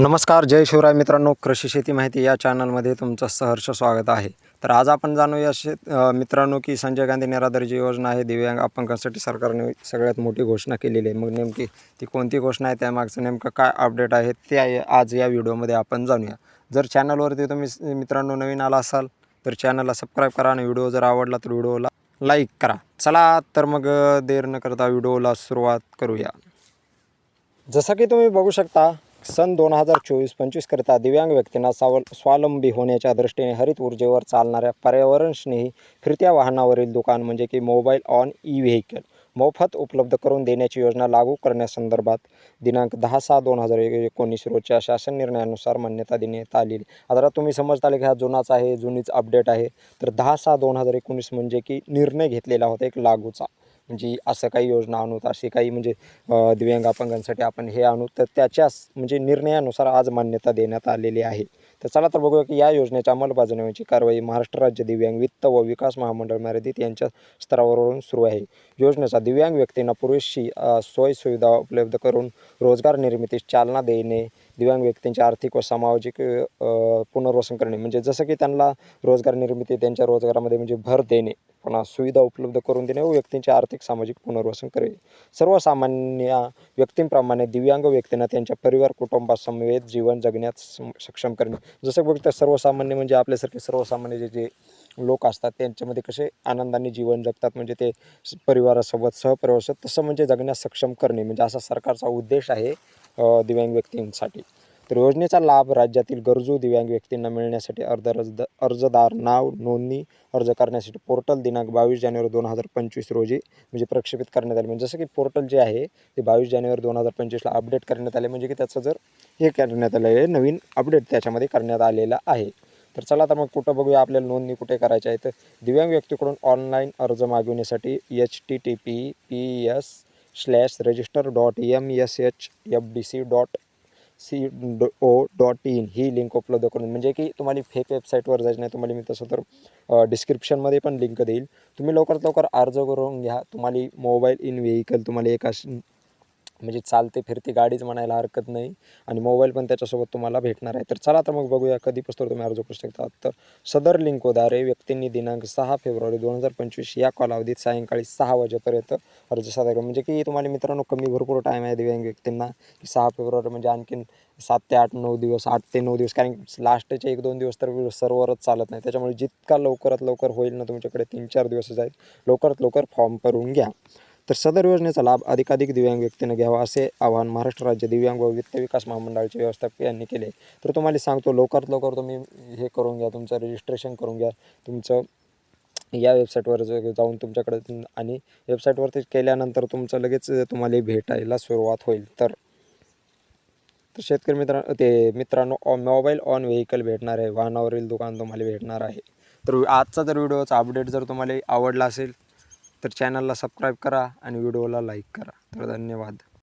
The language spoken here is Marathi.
नमस्कार जय शिवराय मित्रांनो. कृषी शेती माहिती या चॅनलमध्ये तुमचं सहर्ष स्वागत आहे. तर आज आपण जाणूया शेत मित्रांनो की संजय गांधी निराधार जी योजना आहे दिव्यांग अपंगांसाठी सरकारने सगळ्यात मोठी घोषणा केलेली आहे. मग नेमकी ती कोणती घोषणा आहे त्यामागचं नेमकं काय अपडेट आहे ते आज या व्हिडिओमध्ये आपण जाणूया. जर चॅनलवरती तुम्ही मित्रांनो नवीन आला असाल तर चॅनलला सबस्क्राईब करा आणि व्हिडिओ जर आवडला तर व्हिडिओला लाईक करा. चला तर मग देर न करता व्हिडिओला सुरुवात करूया. जसं की तुम्ही बघू शकता सन दोन हजार चोवीस पंचवीसकरिता दिव्यांग व्यक्तींना सावल स्वावलंबी होण्याच्या दृष्टीने हरित ऊर्जेवर चालणाऱ्या पर्यावरणस्नेही फिरत्या वाहनावरील दुकान म्हणजे की मोबाईल ऑन ई व्हेकल मोफत उपलब्ध करून देण्याची योजना लागू करण्यासंदर्भात दिनांक दहा सहा दोन हजार एकोणीस रोजच्या शासन निर्णयानुसार मान्यता देण्यात आलेली आता तुम्ही समजता की हा जुनाच आहे जुनीच अपडेट आहे. तर दहा सहा दोन हजार एकोणीस म्हणजे की निर्णय घेतलेला होता एक लागूचा. म्हणजे असं काही योजना आणू अशी काही म्हणजे दिव्यांग अपंगांसाठी आपण हे आणू तर त्याच्याच म्हणजे निर्णयानुसार आज मान्यता देण्यात आलेली आहे. तर चला तर बघूया की या योजनेच्या अंमलबजावणीची कारवाई महाराष्ट्र राज्य दिव्यांग वित्त व विकास महामंडळ मर्यादित यांच्या स्तरावरून सुरू आहे. योजनेचा दिव्यांग व्यक्तींना पुरेशी सोयीसुविधा उपलब्ध करून रोजगार निर्मितीस चालना देणे दिव्यांग व्यक्तींचे आर्थिक व सामाजिक पुनर्वसन करणे म्हणजे जसं की त्यांना रोजगार निर्मिती त्यांच्या रोजगारामध्ये म्हणजे भर देणे पुन्हा सुविधा उपलब्ध करून देणे व व्यक्तींचे आर्थिक सामाजिक पुनर्वसन करणे सर्वसामान्य व्यक्तींप्रमाणे दिव्यांग व्यक्तींना त्यांच्या परिवार कुटुंबासमवेत जीवन जगण्यात सक्षम करणे. जसं बघतं सर्वसामान्य म्हणजे आपल्यासारखे सर्वसामान्य जे जे लोक असतात त्यांच्यामध्ये कसे आनंदाने जीवन जगतात म्हणजे ते परिवारासोबत सहपरिवारासोबत तसं म्हणजे जगण्यास सक्षम करणे म्हणजे असा सरकारचा उद्देश आहे दिव्यांग व्यक्तींसाठी. तर योजनेचा लाभ राज्यातील गरजू दिव्यांग व्यक्तींना मिळण्यासाठी अर्ज अर्ज अर्जदार नाव नोंदणी अर्ज करण्यासाठी पोर्टल दिनांक बावीस जानेवारी दोन हजार पंचवीस रोजी म्हणजे प्रक्षेपित करण्यात आले. म्हणजे जसं की पोर्टल जे आहे ते बावीस जानेवारी दोन हजार पंचवीसला अपडेट करण्यात आले. म्हणजे की त्याचं जर हे करण्यात आलेलं आहे नवीन अपडेट त्याच्यामध्ये करण्यात आलेला आहे. तर चला तर मग कुठं बघूया आपल्याला नोंदणी कुठे करायची आहे. तर दिव्यांग व्यक्तीकडून ऑनलाईन अर्ज मागविण्यासाठी H T T P P S slash register dot M S H F D C dot C O dot in he link उपलब्ध करून म्हणजे की तुम्हाला फेक वेबसाईटवर जायचं नाही तुम्हाला मी तसं तर डिस्क्रिप्शनमध्ये पण लिंक देईल. तुम्ही लवकरात लवकर अर्ज करून घ्या. तुम्हाला मोबाईल इन व्हेकल तुम्हाला एक असं म्हणजे चालते फिरते गाडीच म्हणायला हरकत नाही आणि मोबाईल पण त्याच्यासोबत तुम्हाला भेटणार आहे. तर चला तर मग बघूया कधी पुस्तक तुम्ही अर्ज करू शकता तर सदर लिंकद्वारे व्यक्तींनी दिनांक सहा फेब्रुवारी दोन हजार पंचवीस या कालावधीत सायंकाळी सहा वाजेपर्यंत अर्ज सादर करा. म्हणजे की तुम्हाला मित्रांनो कमी भरपूर टाईम आहे दिव्यांग व्यक्तींना. की सहा फेब्रुवारी म्हणजे आणखीन सात ते आठ नऊ दिवस आठ ते नऊ दिवस. कारण लास्टचे एक दोन दिवस तर सर्वरच चालत नाही. त्याच्यामुळे जितका लवकरात लवकर होईल ना तुमच्याकडे तीन चार दिवसच आहेत लवकरात लवकर फॉर्म भरून घ्या. तर सदर योजनेचा लाभ अधिकाधिक दिव्यांग व्यक्तीने घ्यावा असे आवाहन महाराष्ट्र राज्य दिव्यांग व वित्त विकास महामंडळाचे व्यवस्थापक यांनी केले. तर तुम्हाला सांगतो लवकरात लवकर तुम्ही हे करून घ्या तुमचं रजिस्ट्रेशन करून घ्या. तुमचं या वेबसाईटवर जाऊन तुमच्याकडे आणि वेबसाईटवरती केल्यानंतर तुमचं लगेच तुम्हाला भेटायला सुरुवात होईल. तर तर शेतकरी मित्र ते मित्रांनो ऑन मोबाईल ऑन व्हेकल भेटणार आहे. वाहनावरील दुकान तुम्हाला भेटणार आहे. तर आजचा जर व्हिडिओचा अपडेट जर तुम्हाला आवडला असेल तर चॅनलला सबस्क्राईब करा आणि व्हिडिओला लाईक करा. तर धन्यवाद.